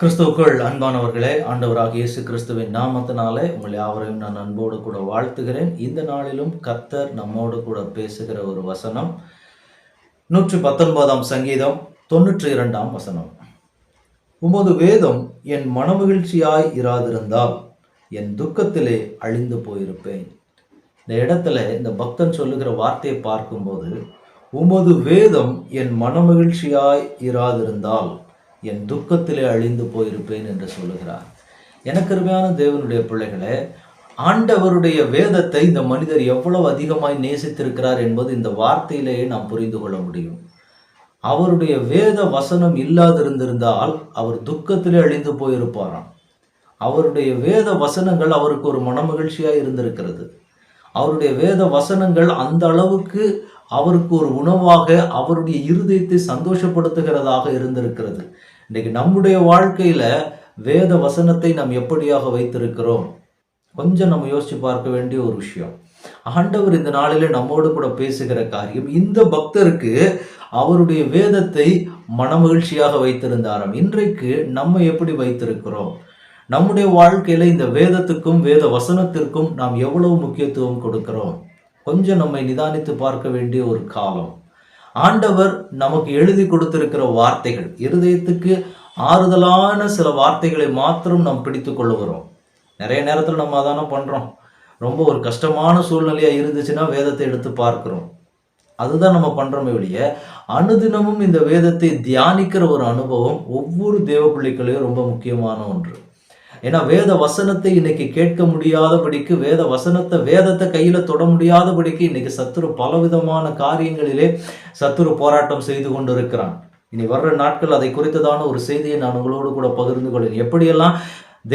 கிறிஸ்துவுக்குள் அன்பானவர்களே ஆண்டவராக இயேசு கிறிஸ்துவின் நாமத்தினாலே உங்களை யாவரையும் நான் அன்போடு கூட வாழ்த்துகிறேன். இந்த நாளிலும் கத்தர் நம்மோடு கூட பேசுகிற ஒரு வசனம். நூற்றி பத்தொன்பதாம் சங்கீதம் தொண்ணூற்றி இரண்டாம் வசனம். உமது வேதம் என் மனமகிழ்ச்சியாய் இராதிருந்தால் என் துக்கத்திலே அழிந்து போயிருப்பேன். இந்த இடத்துல இந்த பக்தன் சொல்லுகிற வார்த்தையை பார்க்கும்போது உமது வேதம் என் மனமகிழ்ச்சியாய் இராதிருந்தால் என் துக்கத்திலே அழிந்து போயிருப்பேன் என்று சொல்லுகிறார். எனக்கு அருமையான தேவனுடைய பிள்ளைகளே ஆண்டவருடைய வேதத்தை இந்த மனிதர் எவ்வளவு அதிகமாய் நேசித்திருக்கிறார் என்பது இந்த வார்த்தையிலேயே நாம் புரிந்து கொள்ள முடியும். அவருடைய வேத வசனம் இல்லாதிருந்திருந்தால் அவர் துக்கத்திலே அழிந்து போயிருப்பாராம். அவருடைய வேத வசனங்கள் அவருக்கு ஒரு மனமகிழ்ச்சியாக இருந்திருக்கிறது. அவருடைய வேத வசனங்கள் அந்த அளவுக்கு அவருக்கு ஒரு உணவாக அவருடைய இருதயத்தை சந்தோஷப்படுத்துகிறதாக இருந்திருக்கிறது. இன்றைக்கு நம்முடைய வாழ்க்கையில் வேத வசனத்தை நாம் எப்படியாக வைத்திருக்கிறோம்? கொஞ்சம் நம்ம யோசிச்சு பார்க்க வேண்டிய ஒரு விஷயம். ஆண்டவர் இந்த நாளில் நம்மோடு கூட பேசுகிற காரியம் இந்த பக்தருக்கு அவருடைய வேதத்தை மனமகிழ்ச்சியாக வைத்திருந்தாராம். இன்றைக்கு நம்ம எப்படி வைத்திருக்கிறோம்? நம்முடைய வாழ்க்கையில இந்த வேதத்துக்கும் வேத வசனத்திற்கும் நாம் எவ்வளவு முக்கியத்துவம் கொடுக்கிறோம்? கொஞ்சம் நம்மை நிதானித்து பார்க்க வேண்டிய ஒரு காலம். ஆண்டவர் நமக்கு எழுதி கொடுத்திருக்கிற வார்த்தைகள் இருதயத்துக்கு ஆறுதலான சில வார்த்தைகளை மாத்திரம் நாம் பிடித்து கொள்ளுகிறோம். நிறைய நேரத்தில் நம்ம அதானே பண்ணுறோம் ரொம்ப ஒரு கஷ்டமான சூழ்நிலையாக இருந்துச்சுன்னா வேதத்தை எடுத்து பார்க்குறோம். அதுதான் நம்ம பண்ணுறோமே ஒழிய அனுதினமும் இந்த வேதத்தை தியானிக்கிற ஒரு அனுபவம் ஒவ்வொரு தேவ பிள்ளைகளையும் ரொம்ப முக்கியமான ஒன்று. ஏன்னா வேத வசனத்தை இன்னைக்கு கேட்க முடியாதபடிக்கு வேத வசனத்தை வேதத்தை கையில தொட முடியாதபடிக்கு இன்னைக்கு சத்துரு பலவிதமான காரியங்களிலே சத்துரு போராட்டம் செய்து கொண்டிருக்கிறான். இனி வர்ற நாட்கள் அதை குறித்ததான ஒரு செய்தியை நான் உங்களோடு கூட பகிர்ந்து கொள்வேன் எப்படியெல்லாம்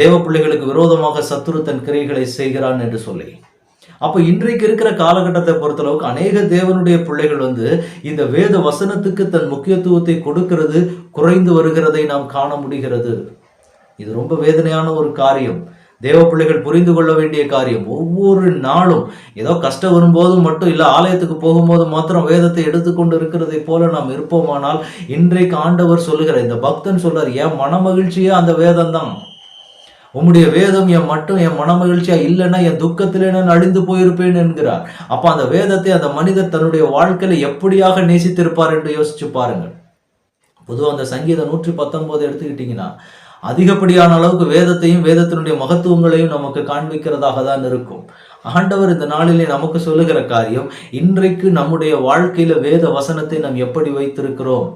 தேவ பிள்ளைகளுக்கு விரோதமாக சத்துரு தன் கிரைகளை செய்கிறான் என்று சொல்லி. அப்போ இன்றைக்கு இருக்கிற காலகட்டத்தை பொறுத்தளவுக்கு அநேக தேவனுடைய பிள்ளைகள் வந்து இந்த வேத வசனத்துக்கு தன் முக்கியத்துவத்தை கொடுக்கிறது குறைந்து வருகிறதை நாம் காண முடிகிறது. இது ரொம்ப வேதனையான ஒரு காரியம். தேவ பிள்ளைகள் புரிந்து கொள்ள வேண்டிய காரியம். ஒவ்வொரு நாளும் ஏதோ கஷ்டம் வரும்போது மட்டும் இல்லை ஆலயத்துக்கு போகும்போது மாத்திரம் வேதத்தை எடுத்துக்கொண்டு இருக்கிறதை போல நாம் இருப்போமானால் இன்றைக்கு ஆண்டவர் சொல்லுகிற இந்த பக்தன் சொல்றார் என் மனமகிழ்ச்சியே அந்த வேதம் தான் உம்முடைய வேதம் என் மட்டும் என் மனமகிழ்ச்சியா இல்லைன்னா என் துக்கத்திலே நான் அழிந்து போயிருப்பேன் என்கிறார். அப்ப அந்த வேதத்தை அந்த மனிதர் தன்னுடைய வாழ்க்கையில எப்படியாக நேசித்திருப்பார் என்று யோசிச்சு பாருங்கள். பொதுவாக அந்த சங்கீதம் நூற்றி பத்தொன்பது எடுத்துக்கிட்டீங்கன்னா அதிகப்படியான அளவுக்கு வேதத்தையும் வேதத்தினுடைய மகத்துவங்களையும் நமக்கு காண்பிக்கிறதாக தான் இருக்கும். ஆண்டவர் இந்த நாளிலே நமக்கு சொல்லுகிற காரியம் இன்றைக்கு நம்முடைய வாழ்க்கையில வேத வசனத்தை நாம் எப்படி வைத்திருக்கிறோம்?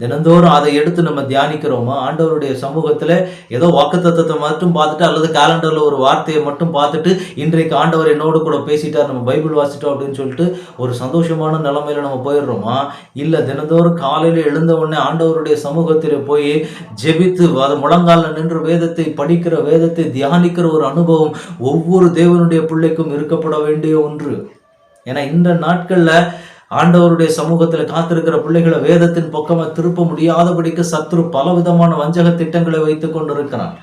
தினந்தோறும் அதை எடுத்து நம்ம தியானிக்கிறோமா? ஆண்டவருடைய சமூகத்தில் ஏதோ வாக்குத்தத்தத்தை மட்டும் பார்த்துட்டு அல்லது கேலண்டரில் ஒரு வார்த்தையை மட்டும் பார்த்துட்டு இன்றைக்கு ஆண்டவர் என்னோடு கூட பேசிட்டார் நம்ம பைபிள் வாசிட்டோம் அப்படின்னு சொல்லிட்டு ஒரு சந்தோஷமான நிலைமையில நம்ம போயிடுறோமா? இல்லை தினந்தோறும் காலையில் எழுந்த உடனே ஆண்டவருடைய சமூகத்தில் போய் ஜெபித்து அது முழங்கால நின்று வேதத்தை படிக்கிற வேதத்தை தியானிக்கிற ஒரு அனுபவம் ஒவ்வொரு தேவனுடைய பிள்ளைக்கும் இருக்கப்பட வேண்டிய ஒன்று. ஏன்னா இந்த நாட்களில் ஆண்டவருடைய சமூகத்தில் காத்திருக்கிற பிள்ளைகளை வேதத்தின் பக்கமாக திருப்ப முடியாதபடிக்கு சத்ரு பல விதமான வஞ்சக திட்டங்களை வைத்து கொண்டிருக்கிறான்.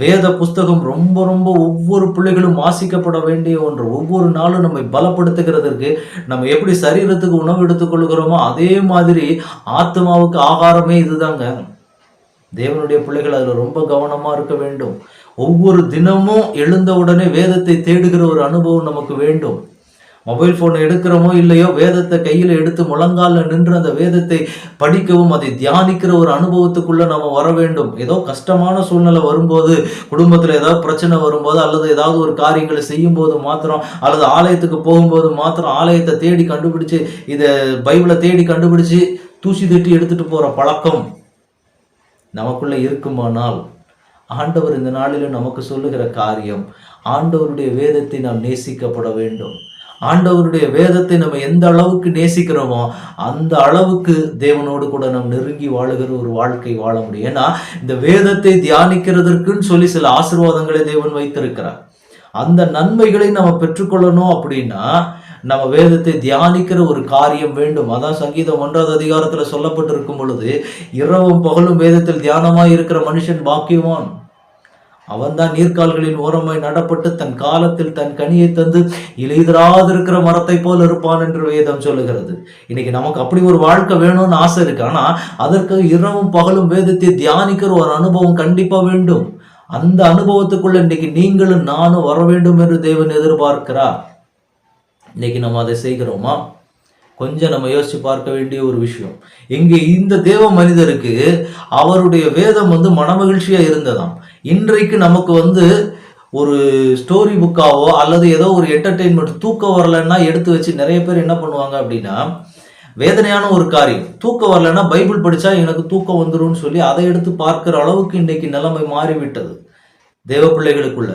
வேத புஸ்தகம் ரொம்ப ரொம்ப ஒவ்வொரு பிள்ளைகளும் வாசிக்கப்பட வேண்டிய ஒன்று. ஒவ்வொரு நாளும் நம்மை பலப்படுத்துகிறதற்கு நம்ம எப்படி சரீரத்துக்கு உணவு எடுத்துக்கொள்கிறோமோ அதே மாதிரி ஆத்மாவுக்கு ஆகாரமே இதுதாங்க. தேவனுடைய பிள்ளைகள் அதில் ரொம்ப கவனமாக இருக்க வேண்டும். ஒவ்வொரு தினமும் எழுந்த உடனே வேதத்தை தேடுகிற ஒரு அனுபவம் நமக்கு வேண்டும். மொபைல் ஃபோனை எடுக்கிறோமோ இல்லையோ வேதத்தை கையில் எடுத்து முழங்காலில் நின்று அந்த வேதத்தை படிக்கவும் அதை தியானிக்கிற ஒரு அனுபவத்துக்குள்ள நம்ம வர வேண்டும். ஏதோ கஷ்டமான சூழ்நிலை வரும்போது குடும்பத்தில் ஏதாவது பிரச்சனை வரும்போது அல்லது ஏதாவது ஒரு காரியங்களை செய்யும் போது மாத்திரம் அல்லது ஆலயத்துக்கு போகும்போது மாத்திரம் ஆலயத்தை தேடி கண்டுபிடிச்சு இதை பைபிளை தேடி கண்டுபிடிச்சு தூசி தட்டி எடுத்துட்டு போற பழக்கம் நமக்குள்ள இருக்குமானால் ஆண்டவர் இந்த நாளில் நமக்கு சொல்லுகிற காரியம் ஆண்டவருடைய வேதத்தை நாம் நேசிக்கப்பட வேண்டும். ஆண்டவருடைய வேதத்தை நம்ம எந்த அளவுக்கு நேசிக்கிறோமோ அந்த அளவுக்கு தேவனோடு கூட நாம் நெருங்கி வாழுகிற ஒரு வாழ்க்கை வாழ முடியும். ஏன்னா இந்த வேதத்தை தியானிக்கிறதற்குன்னு சொல்லி சில ஆசிர்வாதங்களை தேவன் வைத்திருக்கிறார். அந்த நன்மைகளை நம்ம பெற்றுக்கொள்ளணும் அப்படின்னா நம்ம வேதத்தை தியானிக்கிற ஒரு காரியம் வேண்டும். அதான் சங்கீதம் ஒன்றாவது அதிகாரத்தில் சொல்லப்பட்டிருக்கும் பொழுது இரவும் பகலும் வேதத்தில் தியானமாக இருக்கிற மனுஷன் பாக்கியவான். அவன்தான் நீர்க்கால்களின் ஓரமாய் நடப்பட்டு தன் காலத்தில் தன் கனியை தந்து இலைதராதிருக்கிற மரத்தை போல் இருப்பான் என்று வேதம் சொல்லுகிறது. இன்னைக்கு நமக்கு அப்படி ஒரு வாழ்க்கை வேணும்னு ஆசை இருக்கு. ஆனா அதற்கு இரவும் பகலும் வேதத்தை தியானிக்கிற ஒரு அனுபவம் கண்டிப்பா வேண்டும். அந்த அனுபவத்துக்குள்ள இன்னைக்கு நீங்களும் நானும் வர வேண்டும் என்று தேவன் எதிர்பார்க்கிறார். இன்னைக்கு நம்ம அதை செய்கிறோமா? கொஞ்சம் நம்ம யோசிச்சு பார்க்க வேண்டிய ஒரு விஷயம். இங்கே இந்த தேவ மனிதருக்கு அவருடைய வேதம் வந்து மனமகிழ்ச்சியா இருந்ததாம். இன்றைக்கு நமக்கு வந்து ஒரு ஸ்டோரி புக்காவோ அல்லது ஏதோ ஒரு என்டர்டெயின்மெண்ட் தூக்கம் வரலன்னா எடுத்து வச்சு நிறைய பேர் என்ன பண்ணுவாங்க அப்படின்னா வேதனையான ஒரு காரியம். தூக்கம் வரலன்னா பைபிள் படித்தா எனக்கு தூக்கம் வந்துரும்னு சொல்லி அதை எடுத்து பார்க்குற அளவுக்கு இன்றைக்கு நிலைமை மாறிவிட்டது தேவ பிள்ளைகளுக்குள்ள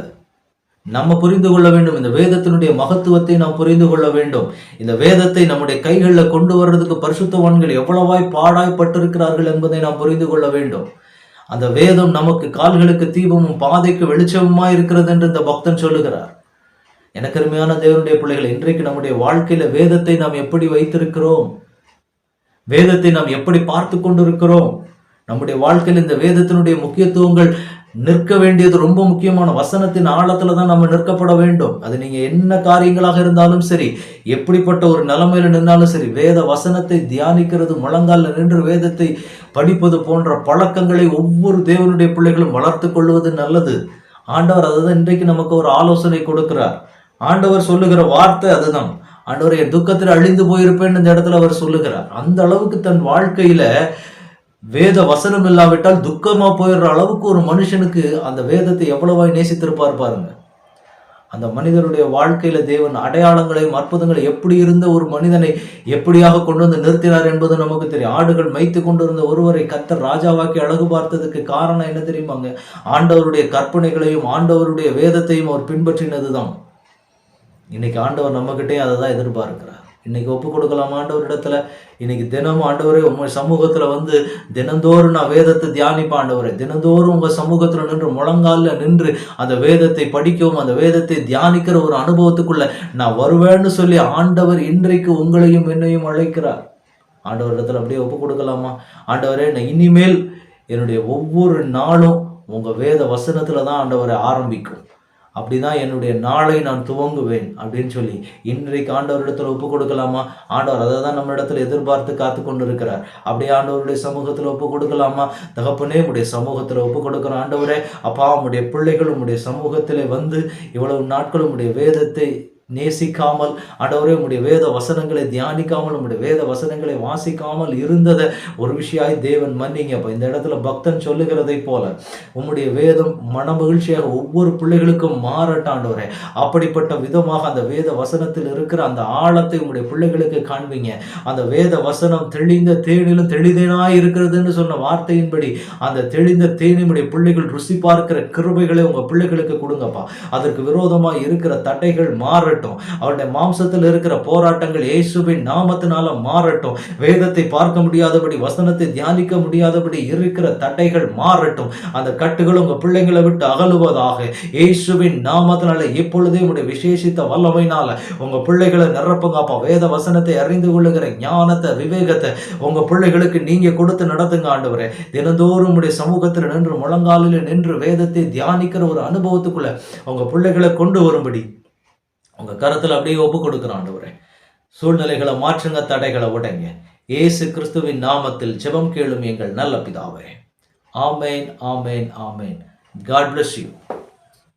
நம்ம புரிந்து கொள்ள வேண்டும். இந்த வேதத்தினுடைய மகத்துவத்தை நாம் புரிந்து கொள்ள வேண்டும். இந்த வேதத்தை நம்முடைய கைகளில் கொண்டு வர்றதுக்கு பரிசுத்தவான்கள் எவ்வளவாய் பாடாய்ப்பட்டிருக்கிறார்கள் என்பதை நாம் புரிந்து கொள்ள வேண்டும். அந்த வேதம் நமக்கு கால்களுக்கு தீபமும் பாதைக்கு வெளிச்சமுமா இருக்கிறது என்று இந்த பக்தன் சொல்லுகிறார். எனக்கு அருமையான தேவனுடைய பிள்ளைகள் இன்றைக்கு நம்முடைய வாழ்க்கையில வேதத்தை நாம் எப்படி வைத்திருக்கிறோம்? வேதத்தை நாம் எப்படி பார்த்து கொண்டிருக்கிறோம்? நம்முடைய வாழ்க்கையில் இந்த வேதத்தினுடைய முக்கியத்துவங்கள் நிற்க வேண்டியது ரொம்ப முக்கியமான வசனத்தின் ஆழத்துல தான் நம்ம நிற்கப்பட வேண்டும். அது நீங்க என்ன காரியங்களாக இருந்தாலும் சரி எப்படிப்பட்ட ஒரு நிலைமையில நின்றாலும் சரி வேத வசனத்தை தியானிக்கிறது முழங்கால நின்று வேதத்தை படிப்பது போன்ற பழக்கங்களை ஒவ்வொரு தேவனுடைய பிள்ளைகளும் வளர்த்து கொள்வது நல்லது. ஆண்டவர் அதுதான் இன்றைக்கு நமக்கு ஒரு ஆலோசனை கொடுக்கிறார். ஆண்டவர் சொல்லுகிற வார்த்தை அதுதான். ஆண்டவர் என் துக்கத்தில் அழிந்து போயிருப்பேன்னு இந்த இடத்துல அவர் சொல்லுகிறார். அந்த அளவுக்கு தன் வாழ்க்கையில வேத வசனம் இல்லாவிட்டால் துக்கமாக போயிடுற அளவுக்கு ஒரு மனுஷனுக்கு அந்த வேதத்தை எவ்வளவாய் நேசித்திருப்பார் பாருங்க. அந்த மனிதனுடைய வாழ்க்கையில தேவன் அடையாளங்களையும் அற்புதங்களை எப்படி இருந்த ஒரு மனிதனை எப்படியாக கொண்டு வந்து நிறுத்தினார் என்பது நமக்கு தெரியும். ஆடுகள் மேய்த்து கொண்டிருந்த ஒருவரை கத்தர் ராஜாவாக்கி அழகு பார்த்ததுக்கு காரணம் என்ன தெரியுமாங்க? ஆண்டவருடைய கற்பனைகளையும் ஆண்டவருடைய வேதத்தையும் அவர் பின்பற்றினதுதான். இன்னைக்கு ஆண்டவர் நம்மகிட்டே அதை தான் எதிர்பார்க்கிறார். இன்னைக்கு ஒப்பு கொடுக்கலாம் ஆண்டவர் இடத்துல. இன்னைக்கு தினமும் ஆண்டவரே உங்கள் சமூகத்துல வந்து தினந்தோறும் நான் வேதத்தை தியானிப்பேன் ஆண்டவரே. தினந்தோறும் உங்க சமூகத்துல நின்று முழங்கால நின்று அந்த வேதத்தை படிக்கவும் அந்த வேதத்தை தியானிக்கிற ஒரு அனுபவத்துக்குள்ள நான் வருவேன்னு சொல்லி ஆண்டவர் இன்றைக்கு உங்களையும் என்னையும் அழைக்கிறார். ஆண்டவர் இடத்துல அப்படியே ஒப்பு கொடுக்கலாமா? ஆண்டவரே நான் இனிமேல் என்னுடைய ஒவ்வொரு நாளும் உங்க வேத வசனத்துல தான் ஆண்டவரை ஆரம்பிக்கும். அப்படிதான் என்னுடைய நாளை நான் துவங்குவேன் அப்படின்னு சொல்லி இன்றைக்கு ஆண்டவரிடத்தில் ஒப்பு கொடுக்கலாமா? ஆண்டவர் அதை தான் நம்ம இடத்துல எதிர்பார்த்து காத்து கொண்டு இருக்கிறார் அப்படியே ஆண்டவருடைய சமூகத்தில் ஒப்பு கொடுக்கலாமா? தகப்பனே உடைய சமூகத்தில் ஒப்பு கொடுக்குற ஆண்டவரே அப்பா உடைய பிள்ளைகள் உடைய சமூகத்தில் வந்து இவ்வளவு நாட்கள் உடைய வேதத்தை நேசிக்காமல் ஆண்டவரே உங்களுடைய வேத வசனங்களை தியானிக்காமல் உங்களுடைய வேத வசனங்களை வாசிக்காமல் இருந்ததை ஒரு விஷயாய் தேவன் மன்னிங்க. அப்போ இந்த இடத்துல பக்தன் சொல்லுகிறதை போல உம்முடைய வேதம் மன மகிழ்ச்சியாக ஒவ்வொரு பிள்ளைகளுக்கும் மாறட்டாண்டவரே அப்படிப்பட்ட விதமாக அந்த வேத வசனத்தில் இருக்கிற அந்த ஆழத்தை உங்களுடைய பிள்ளைகளுக்கு காண்பீங்க. அந்த வேத வசனம் தெளிந்த தேனிலும் தெளிதேனாய் இருக்கிறதுன்னு சொன்ன வார்த்தையின்படி அந்த தெளிந்த தேனியுடைய பிள்ளைகள் ருசி பார்க்கிற கிருபைகளை உங்க பிள்ளைகளுக்கு கொடுங்கப்பா. அதற்கு விரோதமாக இருக்கிற தடைகள் மாறட்டும். அவருடைய மாம்சத்தில் இருக்கிற போராட்டங்கள் இயேசுவின் நாமத்தினால மாறட்டும். வேதத்தை பார்க்க முடியாதபடி வசனத்தை தியானிக்க முடியாதபடி இருக்கிற தடைகள் மாறட்டும். அந்த கட்டுகள் உங்க பிள்ளைங்களை விட்டு அகலுவதாக இயேசுவின் நாமத்தினால இப்பொழுதே உடைய விசேஷித்த வல்லமைனால உங்க பிள்ளைகளை நிரப்புங்கப்பா வேத வசனத்தை அறிந்து கொள்ளுகிற ஞானத்தை விவேகத்தை உங்க பிள்ளைகளுக்கு நீங்க கொடுத்து நடத்துங்க ஆண்டவரே. தினந்தோறும் உடைய சமூகத்தில் நின்று முழங்காலில் நின்று வேதத்தை தியானிக்கிற ஒரு அனுபவத்துக்குள்ள உங்க பிள்ளைகளை கொண்டு வரும்படி உங்க கருத்துல அப்படியே ஒப்பு கொடுக்குறோம் ஆண்டவரே. சூழ்நிலைகளை மாற்றுங்க தடைகளை உடைங்க. இயேசு கிறிஸ்துவின் நாமத்தில் ஜெபம் கேளும் எங்கள் நல்ல பிதாவே. ஆமேன் ஆமேன் ஆமேன். God bless you